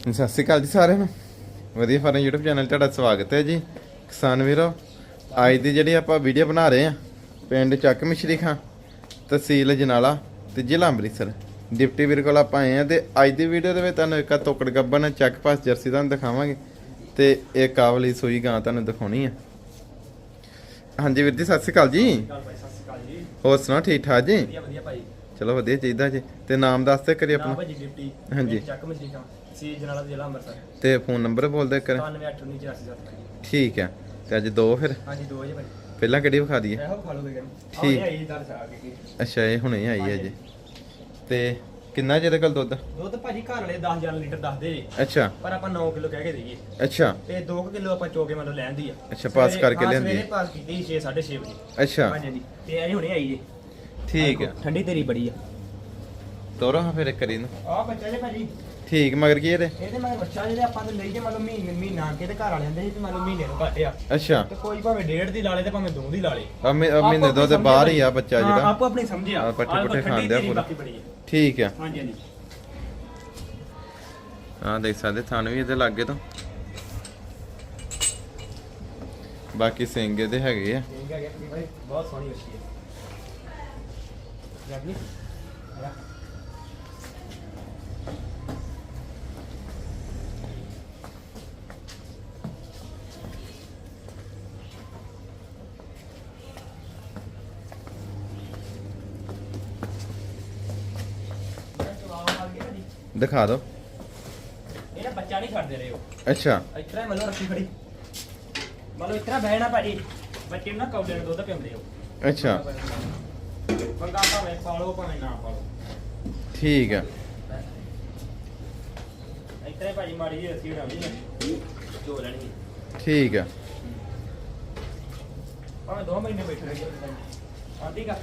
ਸਤਿ ਸ਼੍ਰੀ ਅਕਾਲ ਜੀ ਸਾਰਿਆਂ ਨੂੰ। ਵਧੀਆ ਫਾਰਮ YouTube ਚੈਨਲ 'ਤੇ ਤੁਹਾਡਾ ਸਵਾਗਤ ਹੈ ਜੀ। ਕਿਸਾਨ ਵੀਰੋ ਅੱਜ ਦੀ ਜਿਹੜੀ ਆਪਾਂ ਵੀਡੀਓ ਬਣਾ ਰਹੇ ਆ ਪਿੰਡ ਚੱਕ ਮਿਸ਼ਰੀ ਖਾਂ ਤਹਿਸੀਲ ਜਨਾਲਾ ਤੇ ਜ਼ਿਲ੍ਹਾ ਅੰਮ੍ਰਿਤਸਰ। ਡਿਪਟੀ ਵੀਰ ਕੋਲ ਆਪਾਂ ਆਏ ਆ ਤੇ ਅੱਜ ਦੀ ਵੀਡੀਓ ਦੇ ਵਿੱਚ ਤੁਹਾਨੂੰ ਇੱਕ ਤੋਕੜ ਗੱਬਨ ਚੱਕ ਪਾਸ ਜਰਸੀ ਤੁਹਾਨੂੰ ਦਿਖਾਵਾਂਗੇ ਤੇ ਇੱਕ ਕਾਵਲੀ ਸੂਈ ਗਾਂ ਤੁਹਾਨੂੰ ਦਿਖਾਉਣੀ ਆ। ਹਾਂਜੀ ਵੀਰ ਜੀ ਸਤਿ ਸ਼੍ਰੀ ਅਕਾਲ ਜੀ। ਹੋਰ ਸੁਣਾਓ ਠੀਕ ਠਾਕ ਜੀ? ਵਧੀਆ ਵਧੀਆ ਭਾਈ। ਚਲੋ ਵਧੀਆ ਚਾਹੀਦਾ ਜੀ। ਤੇ ਨਾਮ ਦੱਸ ਤੇ ਕਰੀ ਆਪਣਾ। ਹਾਂਜੀ। ਚੱਕ ਮਜੀਠਾ ਸੀ ਜਨਾਲਾ ਜ਼ਿਲ੍ਹਾ ਅੰਮ੍ਰਿਤਸਰ। ਤੇ ਫੋਨ ਨੰਬਰ ਬੋਲ ਦੇ ਕਰ 98898477 ਠੀਕ ਹੈ। ਤੇ ਅੱਜ ਦੋ ਫਿਰ? ਹਾਂਜੀ ਦੋ ਵਜੇ ਭਾਈ। ਪਹਿਲਾਂ ਕਿਹੜੀ ਵਿਖਾ ਦਈਏ? ਇਹੋ ਖਾ ਲਓ ਕੋਈ ਗੱਲ ਠੀਕ। ਆਈ ਅੱਛਾ ਇਹ ਹੁਣੇ ਆਈ ਹੈ ਜੀ। ਤੇ ਕਿੰਨਾ ਚਿਰ ਕੋਲ ਦੁੱਧ? ਦੁੱਧ ਭਾਜੀ ਘਰ ਵਾਲੇ 10000 ਲੀਟਰ ਦੱਸਦੇ। ਜੀ ਅੱਛਾ। ਪਰ ਆਪਾਂ 9 ਕਿਲੋ ਕਹਿ ਕੇ ਦੇਈਏ। ਅੱਛਾ। ਤੇ 2 ਕਿਲੋ ਆਪਾਂ ਚੋਕੇ ਮਤਲਬ ਲੈਂਦੀ ਆ। ਅੱਛਾ, ਪਾਸ ਸਵੇਰੇ- ਕਰਕੇ ਹਾਂ, ਲਿਆਂਦੀ ਸਵੇਰੇ। ਪਾਸ ਕੀਤੀ 6 6:30 ਵਜੇ। ਅੱਛਾ। ਹਾਂਜੀ ਹਾਂਜੀ। ਤੇ ਇਹ ਹੁਣੇ ਆਈ ਜੀ ਠੀਕ ਹੈ। ਠੰਡੀ ਤੇਰੀ ਬੜੀ ਆ। ਤੋਰੋ ਹਾਂ ਫਿਰ ਇੱਕ ਕਰੀ ਨੂੰ ਆ ਬੱਚਾ ਜੇ ਭਾਜੀ। ਠੀਕ ਮਗਰ ਕੀ ਇਹਦੇ? ਇਹਦੇ ਮੈਂ ਬੱਚਾ ਜਿਹੜੇ ਆਪਾਂ ਤੇ ਲਈ ਜੇ ਮਤਲਬ ਮਹੀਨੇ ਮਹੀਨਾ ਕੇ ਤੇ ਘਰ ਵਾਲਿਆਂ ਦੇ ਸੀ ਤੇ ਮਤਲਬ ਮਹੀਨੇ ਨੂੰ ਘਟਿਆ ਅੱਛਾ। ਤੇ ਕੋਈ ਭਾਵੇਂ ਡੇਢ ਦੀ ਲਾ ਲੇ ਤੇ ਭਾਵੇਂ ਦੋ ਦੀ ਲਾ ਲੇ। ਆ ਮੀ- ਆ ਮਹੀਨੇ ਦੋ ਤੇ ਬਾਹਰ ਹੀ ਆ ਬੱਚਾ ਹਾਂ, ਜਿਹੜਾ। ਆਪੋ ਆਪਣੀ ਸਮਝਿਆ। ਹਾਂ, ਪੱਠੇ ਪੁੱਠੇ ਖਾਂਦੇ ਆ ਪੂਰਾ। ਹੈ। ਠੀਕ ਹੈ ਹਾਂਜੀ ਹਾਂਜੀ। ਆ ਦੇਖ ਸਕਦੇ ਥਣ ਵੀ ਇਹਦੇ ਲਾਗੇ ਤੋਂ। ਬਾਕੀ ਸਿੰਘ ਇਹਦੇ ਹੈਗੇ ਆ। ਠੀਕ ਹੈ ਭਾਈ ਬਹੁਤ ਸੋਹਣੀ ਅੱਛੀ ਹੈ। ਦਿਖਾ ਦਿਓ। ਇਹਦਾ ਬੱਚਾ ਨਹੀਂ ਛੱਡਦੇ ਰਹੇ ਹੋ ਅੱਛਾ। ਇਤਰਾ ਮਤਲਬ ਰੱਖੀ ਖੜੀ ਮਤਲਬ ਇਤਰਾ ਬਹਿਣਾ ਭਾਜੀ। ਬੱਚੇ ਨੂੰ ਨਾ ਕੌਲੇ ਨੂੰ ਦੁੱਧ ਪਿਉਂਦੇ ਹੋ ਅੱਛਾ। ਬੰਦਾ ਭਾਵੇਂ ਪਾਲੋ ਭਾਵੇਂ ਨਾ ਪਾਲੋ। ਠੀਕ ਹੈ। ਇਤਰਾ ਭਾਜੀ ਮਾੜੀ ਜਿਹੀ ਰੱਸੀ ਬਣਾਉਣੀ ਹੈ। ਜੋ ਲੈਣੀ। ਠੀਕ ਹੈ। ਭਾਵੇਂ ਦੋ ਮਹੀਨੇ ਬੈਠੇ ਰਹੀ ਆਂਟੀ ਕਾ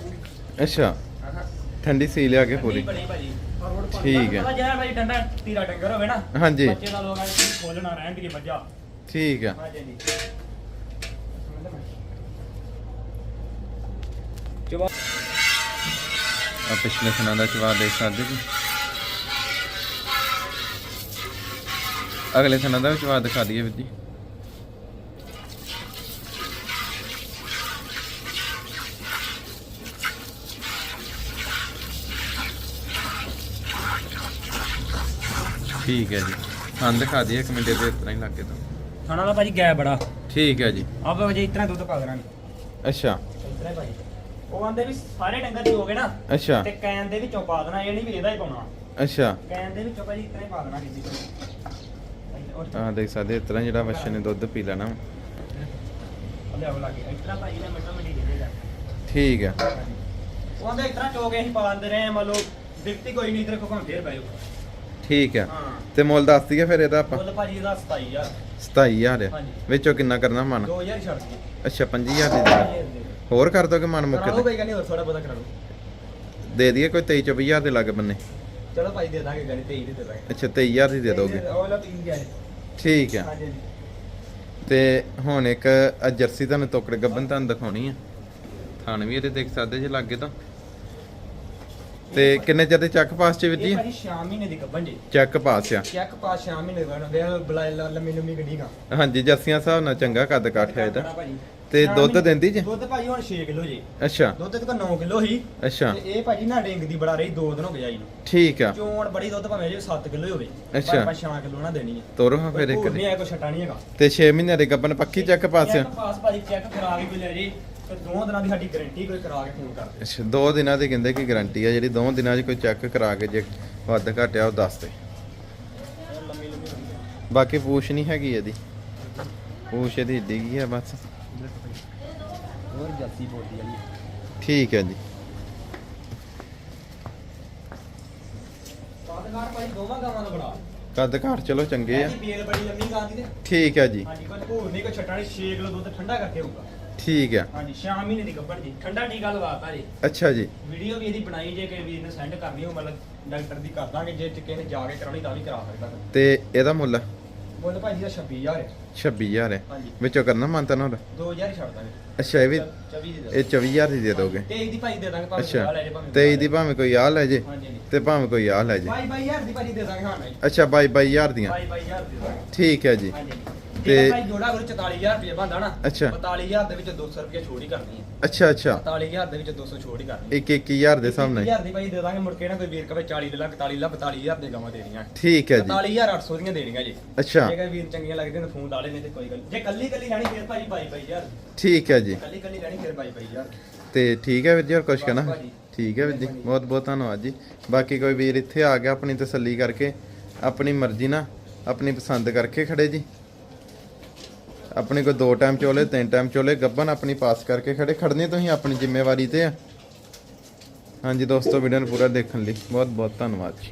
ਅੱਛਾ। ਠੰਡੀ ਸੀ ਲਿਆ ਕੇ ਪੂਰੀ। ਬਣੀ ਭਾਜੀ। ਠੀਕ ਹੈ। ਪਤਾ ਜਿਹੜਾ ਭਾਜੀ ਡੰਡਾ ਤੀਰਾ ਡੰਗਰ ਹੋਵੇ ਨਾ ਹਾਂਜੀ। ਬੱਚੇ ਦਾ ਲੋਕ ਆ ਖੋਲਣਾ ਰਹਿਣ ਦੀ ਮੱਝਾ। ਠੀਕ ਹੈ। ਹਾਂਜੀ ਆ ਪਿਛਲੇ ਸਨਾਂ ਦਾ ਜਵਾਬ ਦੇ ਸਕਦੇ ਜੀ ਅਗਲੇ ਸਨਾਂ ਦਾ ਵੀ ਜਵਾਬ ਦਿਖਾ ਦਈਏ ਵੀਰ ਜੀ। ਠੀਕ ਹੈ ਜੀ। ਹਾਂ ਦਿਖਾ ਦਈਏ ਇੱਕ ਮਿੰਟ ਦੇ ਇਤਨਾ ਹੀ ਲੱਗੇ ਤਾਂ। ਖਾਣਾ ਦਾ ਭਾਜੀ ਗੈ ਬੜਾ। ਠੀਕ ਹੈ ਜੀ। ਆਪੇ ਵਜੇ ਇਤਨਾ ਦੁੱਧ ਪਾ ਦੇਣਾ ਅੱਛਾ। ਇਤਨਾ ਭਾਜੀ। ਉਹ ਆਂਦੇ ਵੀ ਸਾਰੇ ਡੰਗਰ ਹੋ ਗਏ ਨਾ ਅੱਛਾ। ਤੇ ਕੈਨ ਦੇ ਵਿੱਚੋਂ ਪਾ ਦੇਣਾ ਇਹ ਨਹੀਂ ਵੀ ਇਹਦਾ ਹੀ ਪਾਉਣਾ। ਅੱਛਾ। ਕੈਨ ਦੇ ਵਿੱਚੋਂ ਭਾਜੀ ਇਤਨਾ ਹੀ ਪਾ ਦੇਣਾ ਕਿਸੇ ਨੂੰ। ਆ ਦੇਖ ਸਕਦੇ ਇਤਨਾ ਜਿਹੜਾ ਬੱਚੇ ਨੇ ਦੁੱਧ ਪੀ ਲੈਣਾ। ਲਿਆਓ ਲੱਗੇ ਇਤਨਾ ਭਾਜੀ ਨੇ ਮਿੰਟੋ ਮਿੰਟੀ ਦੇ ਦੇਗਾ ਠੀਕ ਹੈ। ਉਹ ਆਂਦੇ ਇਤਨਾ ਚੋਕੇ ਅਸੀਂ ਪਾ ਦਿੰਦੇ ਰਹੇ ਮੰਨ ਲਓ ਦਿੱਤੀ ਕੋਈ ਨਹੀਂ ਤੇਰੇ ਕੋਲ ਫੇਰ ਪਾਇਓ ਠੀਕ ਹੈ ਹਾਂ। ਤੇ ਮੁੱਲ ਦੱਸ ਦਈਏ ਫਿਰ ਇਹਦਾ ਆਪਾਂ। ਮੁੱਲ ਭਾਜੀ ਦਾ 27000 27000 ਹਾਂਜੀ। ਵਿੱਚੋਂ ਕਿੰਨਾ ਕਰਨਾ ਮਨ? 2000 ਛੱਡ ਦਈਏ। ਅੱਛਾ 5000 ਦੇ ਦੇ ਹੋਰ ਕਰ ਦੋਗੇ ਮਨ ਮੁੱਕੇ ਕਰਾ ਲਓ ਤੇ ਗੱਲ ਨਹੀਂ ਹੋਰ ਥੋੜਾ ਬਹੁਤਾ ਕਰਾ ਲਓ ਦੇ ਦਈਏ ਕੋਈ 23 24000 ਦੇ ਲੱਗ ਬੰਨੇ। ਚਲੋ ਭਾਈ ਦੇ ਦਾਂਗੇ ਗੱਲ 23 ਦੇ ਦੇ ਦਾਂਗੇ। ਅੱਛਾ 23000 ਦੀ ਦੇ ਦੋਗੇ। ਉਹ ਵਾਲਾ 3 ਗਿਆ ਠੀਕ ਹੈ ਹਾਂਜੀ ਤੇ ਹੁਣ ਇੱਕ ਆਹ ਜਰਸੀ ਤੁਹਾਨੂੰ ਤੋਕੜ ਗੱਬਨ ਤੁਹਾਨੂੰ ਦਿਖਾਉਣੀ ਆ। ਥਾਣ ਵੀ ਇਹਦੇ ਦੇਖ ਸਕਦੇ ਜੇ ਲੱਗੇ ਤਾਂ। ਤੇ ਕਿੰਨੇ ਚਿਰ ਦੇ ਚੱਕ ਪਾਸ ਚ ਵੀਰ ਜੀ? ਇਹ ਭਾਜੀ 6 ਮਹੀਨੇ ਦੀ ਗੱਭਣ ਜੀ। ਚੱਕ ਪਾਸ ਆ। ਚੈੱਕ ਪਾਸ 6 ਮਹੀਨੇ ਦਾ ਵੇ ਬਲਾ ਲੰਮੀ ਲੰਮੀ ਗੱਡੀ ਗਾ ਹਾਂਜੀ ਜਰਸੀਆਂ ਹਿਸਾਬ ਨਾਲ ਚੰਗਾ ਕੱਦ ਕਾਠ ਹੈ ਇਹਦਾ। ਤੇ। ਦੁੱਧ ਮਹੀਨੇ- ਦਿੰਦੀ ਜੀ? ਦੁੱਧ ਭਾਜੀ ਹੁਣ 6 ਕਿਲੋ ਜੀ। ਅੱਛਾ। ਦੁੱਧ ਤੇ 9 ਕਿਲੋ ਹੀ ਅੱਛਾ। ਤੇ ਇਹ ਭਾਜੀ ਨਾ ਡਿੰਗ ਦੀ ਬੜਾ ਰਹੀ 2 ਦਿਨ ਹੋ ਆਈ ਨੂੰ। ਠੀਕ ਆ। ਚੋਣ ਬੜੀ ਦੁੱਧ ਭਾਵੇਂ ਜੇ 7 ਕਿਲੋ ਹੋਵੇ। ਅੱਛਾ। ਪਰ ਆਪਾਂ 6 ਕਿਲੋ ਨਾ ਦੇਣੀ ਹੈ ਤੋਰੋ ਹਾਂ ਫਿਰ ਇੱਕ। ਕੋਈ। ਨਹੀਂ ਆਇਆ ਕੋਈ ਛਟਾ ਨਹੀਂ ਹੈਗਾ। ਤੇ 6 ਮਹੀਨਿਆਂ ਦੇ ਗੱਬਨ ਪੱਕੀ ਚੱਕ ਪਾਸ ਆ। ਚੈੱਕ ਪਾਸ ਭਾਜੀ ਚੈੱਕ ਕਰਾ ਕੇ ਲੈ ਜੀ। ਤੇ ਦੋ ਦਿਨਾਂ ਦੀ ਸਾਡੀ ਗਾਰੰਟੀ ਕੋਈ ਕਰਾ ਕੇ ਫੋਨ ਕਰ ਦੇ ਅੱਛਾ ਦੋ ਦਿਨਾਂ ਦੀ ਕਹਿੰਦੇ ਕਿ ਗਾਰੰਟੀ ਆ ਜਿਹੜੀ ਦੋ ਦਿਨਾਂ 'ਚ ਕੋਈ ਚੈੱਕ ਕਰਾ ਕੇ ਜੇ ਵੱਧ ਘਟਿਆ ਉਹ ਦੱਸ ਦੇ। ਲੰਮੀ ਲੰਮੀ ਹੁੰਦੀ ਹੈ ਬਾਕੀ ਪੂਛ ਨਹੀਂ ਹੈਗੀ ਇਹਦੀ। ਪੂਛ ਇਹਦੀ ਡਿੱਗੀ ਆ ਬਸ। ਹੋਰ ਜੱਸੀ ਬੋਲਦੀ ਆ। ਜੀ ਠੀਕ ਹੈ ਜੀ। ਕਾਦਗਾਰ ਭਾਈ ਦੋਵਾਂ ਗਾਵਾਂ ਦਾ ਬੜਾ। ਕੱਦ ਘਾਟ ਚਲੋ ਚੰਗੇ ਆ। ਇਹਦੀ ਬੇਲ ਬੜੀ ਲੰਮੀ ਗਾਂ ਦੀ ਤੇ। ਠੀਕ ਹੈ ਜੀ। ਹਾਂਜੀ ਕੋਈ ਭੂਰ ਨਹੀਂ ਕੋਈ ਛੱਟਾ ਨਹੀਂ 6 ਕਿਲੋ ਦੁੱਧ ਠੰਡਾ ਕਰਕੇ ਹੋਊਗਾ ਠੀਕ ਹੈ। ਹਾਂਜੀ 6 ਮਹੀਨੇ ਦੀ ਗੱਭਣ ਜੀ। ਠੰਡਾ ਟੀਕਾ ਲਗਾਤਾ ਜੀ? ਅੱਛਾ ਜੀ। ਵੀਡੀਓ ਵੀ ਇਹਦੀ ਬਣਾਈ ਜੇ ਕਿ ਵੀਰ ਨੇ ਸੈਂਡ ਕਰਨੀ ਹੋ ਮਤਲਬ ਡਾਕਟਰ ਦੀ ਕਰ ਦਾਂਗੇ ਜੇ ਕਿਸੇ ਨੇ ਜਾ ਕੇ ਕਰਾਉਣੀ ਤਾਂ ਵੀ ਕਰਾ ਸਕਦਾ ਤੇ ਇਹਦਾ ਮੁੱਲ? ਮੁੱਲ ਭਾਜੀ ਦਾ 26000 ਹੈ। 26000 ਹੈ। ਹਾਂਜੀ। ਵਿੱਚੋਂ ਕਰਨਾ ਮੰਨਤਾ ਨਾ 2000 ਹੀ ਛੱਡ ਦਾਂਗੇ। ਅੱਛਾ ਇਹ ਵੀ 24 ਦੀ ਦੇ ਇਹ 24000 ਦੀ ਦੇ ਦੋਗੇ। ਤੇ ਇਹਦੀ ਭਾਜੀ ਦੇ ਦਾਂਗੇ ਭਾਵੇਂ ਅੱਛਾ। ਪੰਜਾਹ ਲੈ ਜੇ ਭਾਵੇਂ 23 ਦੀ ਭਾਵੇਂ ਕੋਈ ਆ ਲੈ ਜੇ ਹਾਂਜੀ ਹਾਂਜੀ। ਤੇ ਭਾਵੇਂ ਕੋਈ ਆ ਲੈ ਜੇ। ਬਾਈ ਬਾਈ ਦੀ ਭਾਜੀ ਦੇ ਦਾਂਗੇ ਹਾਂ ਅੱਛਾ 22 22000 ਦੀਆਂ। ਬਾਈ ਬਾਈ ਹਜ਼ਾਰ ਦੇ ਦਾਂਗੇ। ਠੀਕ ਹੈ ਜੀ। ਹਾਂਜੀ। ਤੇ- ਭਾਈ ਜੋੜਾ ਕੋਲ 44000 ਰੁਪਏ ਬੰਦਾ ਨਾ। ਅੱਛਾ। 42000 ਦੇ ਵਿੱਚ 200 ਰੁਪਏ ਛੋੜ ਹੀ ਕਰਨੀ ਹੈ। ਅੱਛਾ ਅੱਛਾ। 44000 ਦੇ ਵਿੱਚ 200 ਛੋੜ ਹੀ ਕਰਨੀ ਹੈ। 1 21000 ਦੇ ਹਿਸਾਬ ਨਾਲ 21000 ਦੀ ਭਾਈ ਦੇ ਦਾਂਗੇ ਮੁੜ ਕੇ ਨਾ ਕੋਈ ਵੀਰ ਕਵੇ 40 ਦੇ ਲਾ 41 ਲਾ 42000 ਦੇ ਗਾਵਾਂ ਦੇਣੀਆਂ। ਠੀਕ ਹੈ ਜੀ। 44800 ਦੀਆਂ ਦੇਣੀਆਂ ਜੀ। ਅੱਛਾ। ਜੇ ਕੋਈ ਵੀਰ ਚੰਗੀਆਂ ਲੱਗਦੀਆਂ ਤਾਂ ਫੋਨ ਲਾ ਲੈਣੇ ਤੇ ਕੋਈ ਗੱਲ ਨੀ। ਜੇ ਕੱਲੀ ਕੱਲੀ ਲੈਣੀ ਫਿਰ ਭਾਜੀ ਬਾਈ ਬਾਈ ਹਜ਼ਾਰ। ਠੀਕ ਹੈ ਜੀ। ਕੱਲੀ ਕੱਲੀ ਲੈਣੀ ਫਿਰ ਬਾਈ ਬਾਈ ਹਜ਼ਾਰ। ਤੇ ਠੀਕ ਹੈ ਵੀਰ ਜੀ ਹੋਰ ਕੁਝ ਕਹਿਣਾ। ਠੀਕ ਹੈ ਵੀਰ ਜੀ। ਬਹੁਤ ਬਹੁਤ ਧੰਨਵਾਦ ਜੀ। ਬਾਕੀ ਕੋਈ ਵੀਰ ਇੱਥੇ ਆ ਗਿਆ ਆਪਣੀ ਤਸੱਲੀ ਕਰਕੇ ਆਪਣੀ ਮਰਜ਼ੀ ਨਾਲ ਆਪਣੀ ਪਸੰਦ ਕਰਕੇ ਖੜੇ ਜੀ। ਆਪਣੇ ਕੋਲ ਦੋ ਟਾਈਮ ਚੋਲੇ, ਤਿੰਨ ਟਾਈਮ ਚੋਲੇ ਗੱਬਨ ਆਪਣੀ ਪਾਸ ਕਰਕੇ ਖੜੇ। ਖੜਨੇ ਤੁਸੀਂ ਆਪਣੀ ਜ਼ਿੰਮੇਵਾਰੀ ਤੇ ਆ। ਹਾਂਜੀ ਦੋਸਤੋ ਵੀਡੀਓ ਨੂੰ ਪੂਰਾ ਦੇਖਣ ਲਈ ਬਹੁਤ ਬਹੁਤ ਧੰਨਵਾਦ ਜੀ।